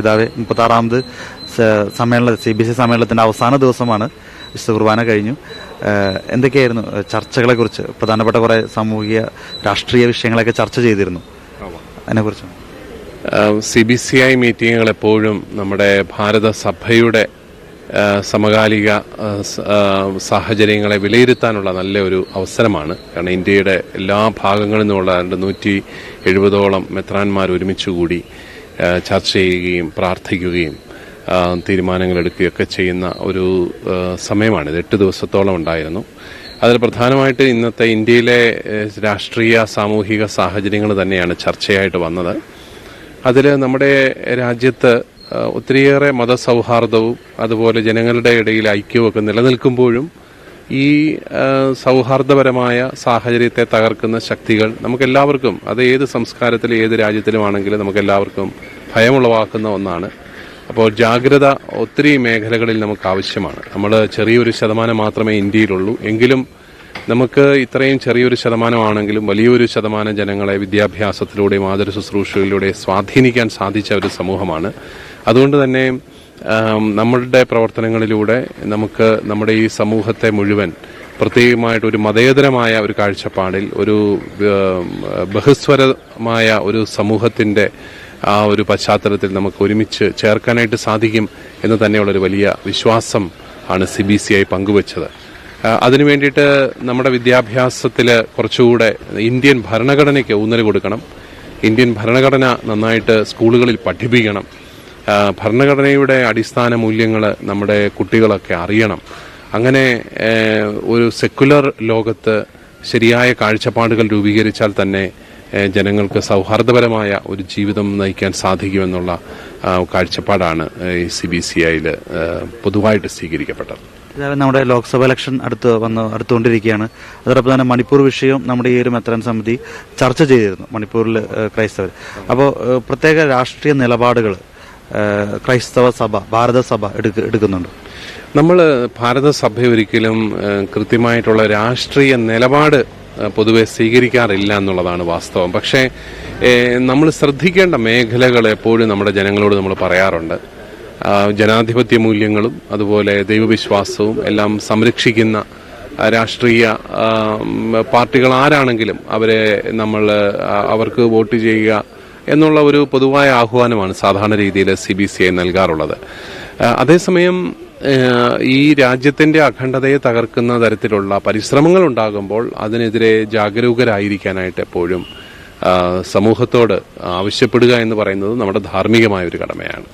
പിതാവെ മുപ്പത്താറാമത് സമ്മേളന C B C സമ്മേളനത്തിന്റെ അവസാന ദിവസമാണ് വിശുദ്ധ കുർബാന കഴിഞ്ഞു. എന്തൊക്കെയായിരുന്നു ചർച്ചകളെ കുറിച്ച് പ്രധാനപ്പെട്ട കുറെ സാമൂഹിക രാഷ്ട്രീയ വിഷയങ്ങളൊക്കെ ചർച്ച ചെയ്തിരുന്നു. അതിനെക്കുറിച്ച്. സി ബി സി ഐ മീറ്റിങ്ങുകൾ എപ്പോഴും നമ്മുടെ ഭാരത സഭയുടെ സമകാലിക സാഹചര്യങ്ങളെ വിലയിരുത്താനുള്ള നല്ല ഒരു അവസരമാണ്. കാരണം ഇന്ത്യയുടെ എല്ലാ ഭാഗങ്ങളിൽ നിന്നുള്ള രണ്ട് നൂറ്റി എഴുപതോളം മെത്രാന്മാർ ഒരുമിച്ചുകൂടി ചർച്ച ചെയ്യുകയും പ്രാർത്ഥിക്കുകയും തീരുമാനങ്ങൾ എടുക്കുകയൊക്കെ ചെയ്യുന്ന ഒരു സമയമാണിത്. എട്ട് ദിവസത്തോളം ഉണ്ടായിരുന്നു. അതിൽ പ്രധാനമായിട്ട് ഇന്നത്തെ ഇന്ത്യയിലെ രാഷ്ട്രീയ സാമൂഹിക സാഹചര്യങ്ങൾ തന്നെയാണ് ചർച്ചയായിട്ട് വന്നത്. അതിൽ നമ്മുടെ രാജ്യത്ത് ഒത്തിരിയേറെ മതസൗഹാർദ്ദവും അതുപോലെ ജനങ്ങളുടെ ഇടയിൽ ഐക്യവും നിലനിൽക്കുമ്പോഴും ഈ സൗഹാർദ്ദപരമായ സാഹചര്യത്തെ തകർക്കുന്ന ശക്തികൾ നമുക്കെല്ലാവർക്കും അത് ഏത് സംസ്കാരത്തിലും ഏത് രാജ്യത്തിലുമാണെങ്കിലും നമുക്കെല്ലാവർക്കും ഭയമുളവാക്കുന്ന ഒന്നാണ്. അപ്പോൾ ജാഗ്രത ഒത്തിരി മേഖലകളിൽ നമുക്ക് ആവശ്യമാണ്. നമ്മൾ ചെറിയൊരു ശതമാനം മാത്രമേ ഇന്ത്യയിലുള്ളൂ. എങ്കിലും നമുക്ക് ഇത്രയും ചെറിയൊരു ശതമാനമാണെങ്കിലും വലിയൊരു ശതമാനം ജനങ്ങളെ വിദ്യാഭ്യാസത്തിലൂടെയും ആദര ശുശ്രൂഷകളിലൂടെ സ്വാധീനിക്കാൻ സാധിച്ച ഒരു സമൂഹമാണ്. അതുകൊണ്ട് തന്നെ നമ്മളുടെ പ്രവർത്തനങ്ങളിലൂടെ നമുക്ക് നമ്മുടെ ഈ സമൂഹത്തെ മുഴുവൻ പ്രത്യേകമായിട്ട് ഒരു മതേതരമായ ഒരു കാഴ്ചപ്പാടിൽ ഒരു ബഹുസ്വരമായ ഒരു സമൂഹത്തിന്റെ ആ ഒരു പശ്ചാത്തലത്തിൽ നമുക്ക് ഒരുമിച്ച് ചേർക്കാനായിട്ട് സാധിക്കും എന്ന് തന്നെയുള്ള ഒരു വലിയ വിശ്വാസം ആണ് സി ബി സി ഐ പങ്കുവച്ചത്. അതിനു വേണ്ടിയിട്ട് നമ്മുടെ വിദ്യാഭ്യാസത്തിൽ കുറച്ചുകൂടെ ഇന്ത്യൻ ഭരണഘടനയ്ക്ക് ഊന്നൽ കൊടുക്കണം. ഇന്ത്യൻ ഭരണഘടന നന്നായിട്ട് സ്കൂളുകളിൽ പഠിപ്പിക്കണം. ഭരണഘടനയുടെ അടിസ്ഥാന മൂല്യങ്ങൾ നമ്മുടെ കുട്ടികളൊക്കെ അറിയണം. അങ്ങനെ ഒരു സെക്കുലർ ലോകത്ത് ശരിയായ കാഴ്ചപ്പാടുകൾ രൂപീകരിച്ചാൽ തന്നെ ജനങ്ങൾക്ക് സൗഹാർദ്ദപരമായ ഒരു ജീവിതം നയിക്കാൻ സാധിക്കുമെന്നുള്ള കാഴ്ചപ്പാടാണ് സി ബി സി ഐയിൽ പൊതുവായിട്ട് സ്വീകരിക്കപ്പെട്ടത്. നമ്മുടെ ലോക്സഭ ഇലക്ഷൻ അടുത്ത് വന്ന് അടുത്തുകൊണ്ടിരിക്കുകയാണ്. അതോടൊപ്പം തന്നെ മണിപ്പൂർ വിഷയം നമ്മുടെ ഈ ഒരു മെത്രൻ സമിതി ചർച്ച ചെയ്തിരുന്നു മണിപ്പൂരിൽ ക്രൈസ്തവർ. അപ്പോൾ പ്രത്യേക രാഷ്ട്രീയ നിലപാടുകൾ ക്രൈസ്തവ സഭ ഭാരത സഭ എടുക്കുന്നുണ്ട്. നമ്മൾ ഭാരതസഭ ഒരിക്കലും കൃത്യമായിട്ടുള്ള രാഷ്ട്രീയ നിലപാട് പൊതുവെ സ്വീകരിക്കാറില്ല എന്നുള്ളതാണ് വാസ്തവം. പക്ഷേ നമ്മൾ ശ്രദ്ധിക്കേണ്ട മേഖലകൾ എപ്പോഴും നമ്മുടെ ജനങ്ങളോട് നമ്മൾ പറയാറുണ്ട്. ജനാധിപത്യ മൂല്യങ്ങളും അതുപോലെ ദൈവവിശ്വാസവും എല്ലാം സംരക്ഷിക്കുന്ന രാഷ്ട്രീയ പാർട്ടികൾ ആരാണെങ്കിലും അവരെ നമ്മൾ അവർക്ക് വോട്ട് ചെയ്യുക എന്നുള്ള ഒരു പൊതുവായ ആഹ്വാനമാണ് സാധാരണ രീതിയിൽ സി ബി സി ഐ നൽകാറുള്ളത്. അതേസമയം ഈ രാജ്യത്തിന്റെ അഖണ്ഡതയെ തകർക്കുന്ന തരത്തിലുള്ള പരിശ്രമങ്ങൾ ഉണ്ടാകുമ്പോൾ അതിനെതിരെ ജാഗരൂകരായിരിക്കാനായിട്ട് എപ്പോഴും സമൂഹത്തോട് ആവശ്യപ്പെടുക എന്ന് പറയുന്നത് നമ്മുടെ ധാർമ്മികമായ ഒരു കടമയാണ്.